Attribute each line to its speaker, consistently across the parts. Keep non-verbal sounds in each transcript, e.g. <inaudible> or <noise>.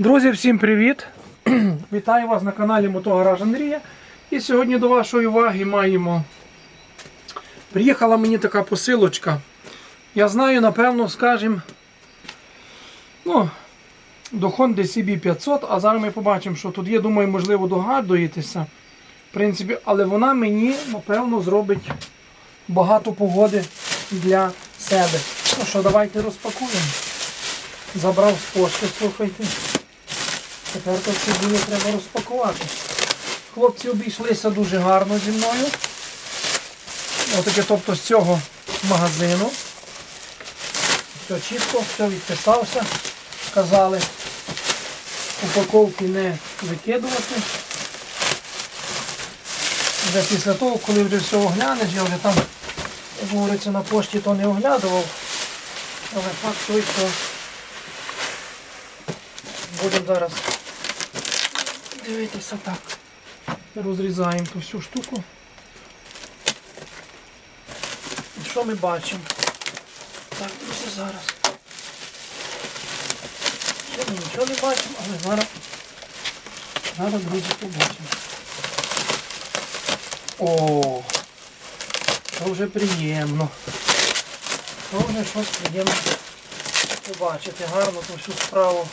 Speaker 1: Друзі, всім привіт! <clears throat> Вітаю вас на каналі Мотогараж Андрія. І сьогодні до вашої уваги маємо. Приїхала мені така посилочка. Я знаю, напевно, скажімо, ну, до Honda CB500, а зараз ми побачимо, що тут є, думаю, можливо, догадуєтеся. В принципі, але вона мені, напевно, зробить багато погоди для себе. Ну що, давайте розпакуємо. Забрав з пошти, слухайте. Тепер то діло треба розпакувати. Хлопці обійшлися дуже гарно зі мною. Отаке, тобто з цього магазину. Все чітко, все відписався. Казали упаковки не викидувати. Вже після того, коли вже все оглянеш, я вже там, як говориться, на пошті то не оглядував. Але факт той, що будемо зараз дивитися так. Розрізаємо ту всю штуку. І що ми бачимо? Так, друзі, зараз. Ще ми нічого не бачимо, але зараз, зараз, друзі, побачимо. О, це вже приємно. Це вже щось приємно побачити. Гарно ту всю справу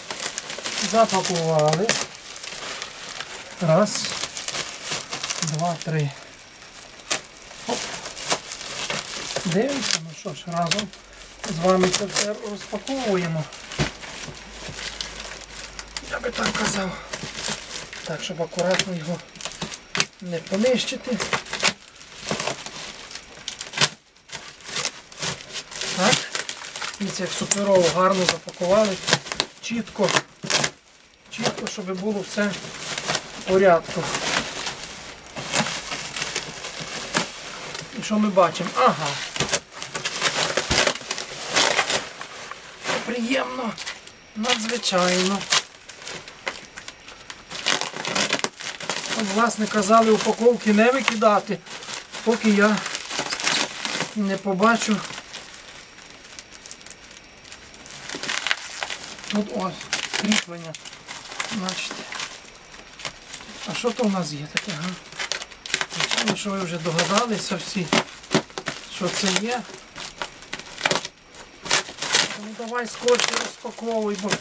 Speaker 1: запакували. Раз, два, три. Оп. Дивимося, ну що ж, разом з вами це все розпаковуємо. Я би так казав. Так, щоб акуратно його не понищити. Так. Це як суперово гарно запакували. Чітко. Чітко, щоб було все порядку. І що ми бачимо? Ага. Приємно, надзвичайно. От, власне, казали упаковки не викидати, поки я не побачу. Тут ось кріплення. Бачите. А що то в нас є таке, га? Звичайно, що ви вже догадалися всі, що це є. Ну давай скорше розпаковуй, бо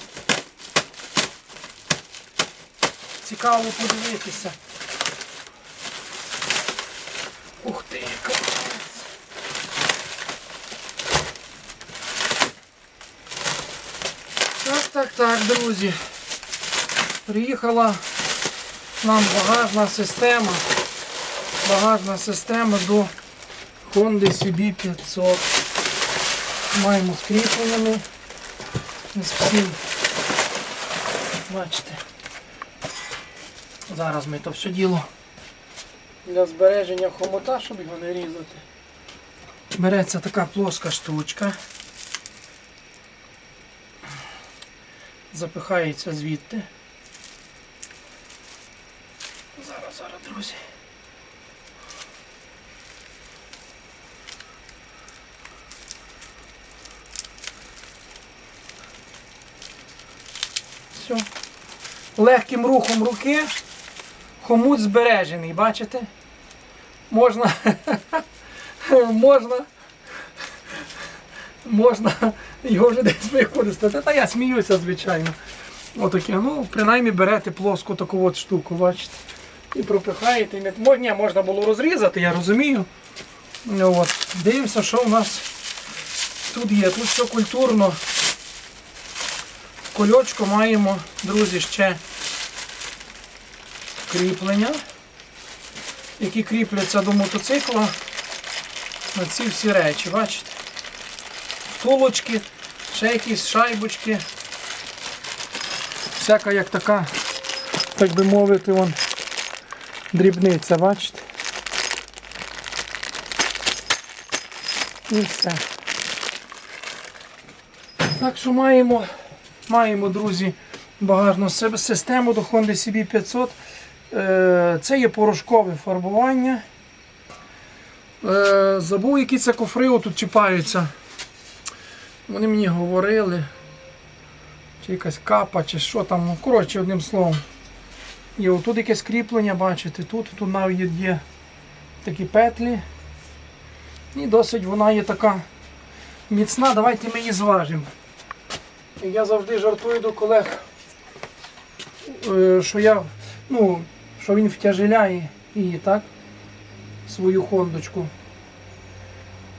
Speaker 1: цікаво подивитися. Ух ти, яка. Так, так, так, друзі. Приїхала нам багажна система. Багажна система до Honda CB500. Маємо з кріпленнями. З всім. Бачите. Зараз ми то все діло для збереження хомота, щоб його не різати. Береться така плоска штучка. Запихається звідти. Зараз, зараз, друзі. Все. Легким рухом руки хомут збережений, бачите? Можна. <laughs> можна. Можна його вже десь використати. Та я сміюся, звичайно. Отаке. Ну, принаймні берете плоску таку от штуку, бачите. І пропихаєте. Ні, можна було розрізати, я розумію. Ну, От. Дивимося, що у нас тут є. Тут все культурно. В Кольочку маємо, друзі, ще кріплення, які кріпляться до мотоцикла на ці всі речі, бачите? Втулочки, ще якісь шайбочки. Всяка як така, так би мовити, вон, дрібниця, бачите? І все. Так що маємо, маємо, друзі, багажну систему до Honda CB500. Е, Це є порошкове фарбування. Е, Забув, які це кофри тут чіпаються. Вони мені говорили. чи якась капа, чи що там. Ну, коротше, одним словом. І отут якесь кріплення, бачите, тут, тут навіть є такі петлі. І досить вона є така міцна. Давайте ми її зважимо. Я завжди жартую до колег, е, що я, ну, що він втяжеляє її, так? Свою хондочку.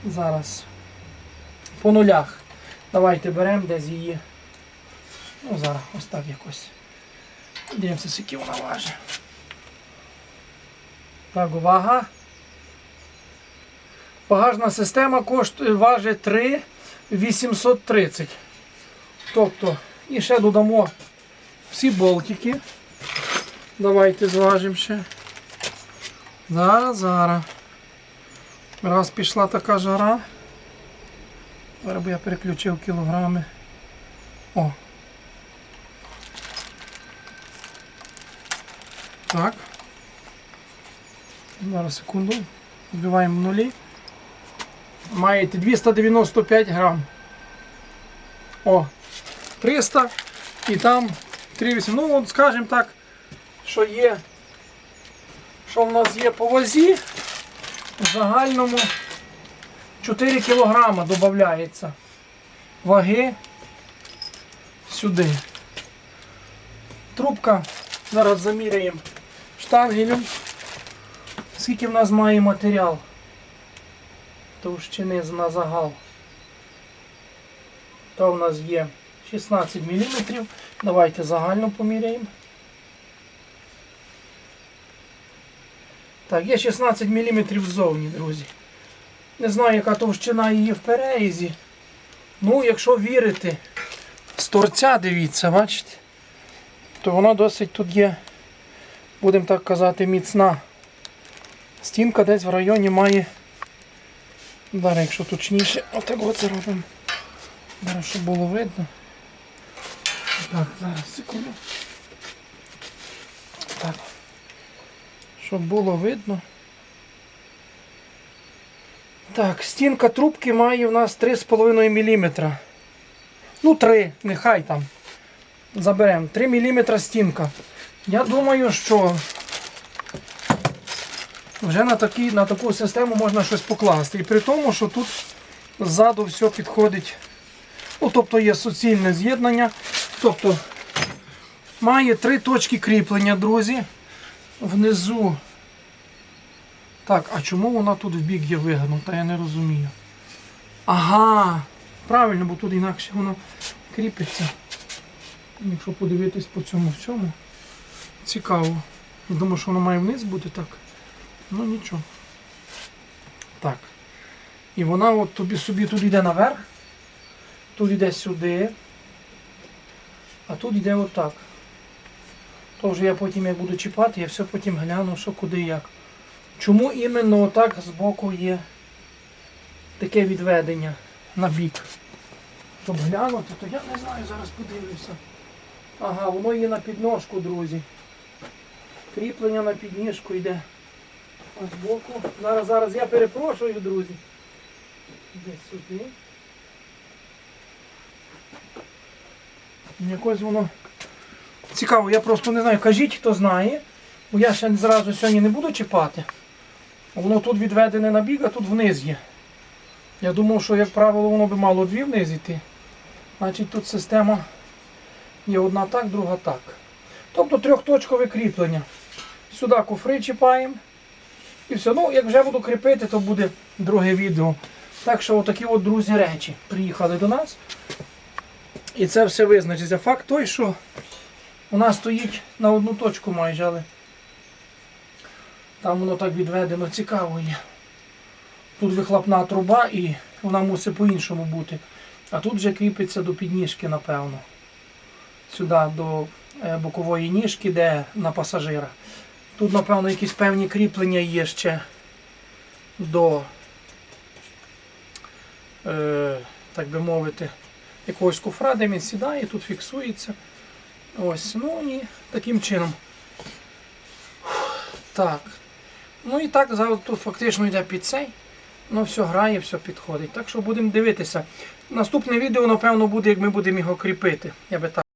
Speaker 1: Зараз. По нулях. Давайте беремо десь її. Ну, зараз ось так якось. Дивимося, скільки вона важить. Так, увага. Багажна система коштує важить 3 830. Тобто, і ще додамо всі болтики. Давайте зважимо ще. Зараз, зараз. Раз пішла така жара. Зараз я переключив кілограми. О. Так. Зараз секунду. Вбиваємо нулі. Маєте 295 грам. О, 300 і там 3,8. Ну, от скажімо так, що є, що в нас є по вазі, в загальному 4 кілограма додається ваги сюди. Трубка, зараз заміряємо штангелем. Скільки в нас має матеріал? Товщини на загал. То в нас є 16 мм. Давайте загально поміряємо. Так, є 16 мм ззовні, друзі. Не знаю, яка товщина її в перерізі. Ну, якщо вірити з торця, дивіться, бачите, то вона досить тут є, будемо так казати, міцна. Стінка десь в районі має. Зараз, якщо точніше, отак оце робимо. Зараз, щоб було видно. Так, зараз, секунду. Так. Щоб було видно. Так, стінка трубки має у нас 3,5 мм. Ну, 3, нехай там. Заберемо. 3 мм стінка. Я думаю, що вже на, такі, на таку систему можна щось покласти. І при тому, що тут ззаду все підходить. Ну, тобто є суцільне з'єднання. Тобто має три точки кріплення, друзі. Внизу. Так, а чому вона тут в бік є вигнута, я не розумію. Ага, правильно, бо тут інакше воно кріпиться. Якщо подивитись по цьому всьому. Цікаво. Думаю, що воно має вниз бути так. Ну нічого. Так. І вона от тобі собі тут йде наверх, тут йде сюди, а тут йде отак. То вже я потім як буду чіпати, я все потім гляну, що куди як. Чому іменно отак збоку є таке відведення на бік? Щоб глянути, то я не знаю, зараз подивлюся. Ага, воно є на підножку, друзі. Кріплення на підніжку йде. Ось збоку. Зараз, зараз я перепрошую, друзі. Десь сюди. Якось воно цікаво, я просто не знаю. Кажіть, хто знає. Бо я ще зразу сьогодні не буду чіпати. Воно тут відведене на бік, а тут вниз є. Я думав, що, як правило, воно би мало дві вниз йти. Значить тут система є одна так, друга так. Тобто трьохточкове кріплення. Сюди куфри чіпаємо. І все. Ну, як вже буду кріпити, то буде друге відео. Так що отакі от, друзі, речі приїхали до нас. І це все визначиться. Факт той, що нас стоїть на одну точку майже, але там воно так відведено цікаво є. Тут вихлопна труба і вона мусить по-іншому бути. А тут вже кріпиться до підніжки, напевно. Сюди до е, бокової ніжки, де на пасажира. Тут, напевно, якісь певні кріплення є ще до, е, так би мовити, якогось куфра, де він сідає, тут фіксується. Ось, ну і таким чином. Так. Ну і так, зараз тут фактично йде під цей. Ну, все грає, все підходить. Так що будемо дивитися. Наступне відео, напевно, буде, як ми будемо його кріпити. Я би так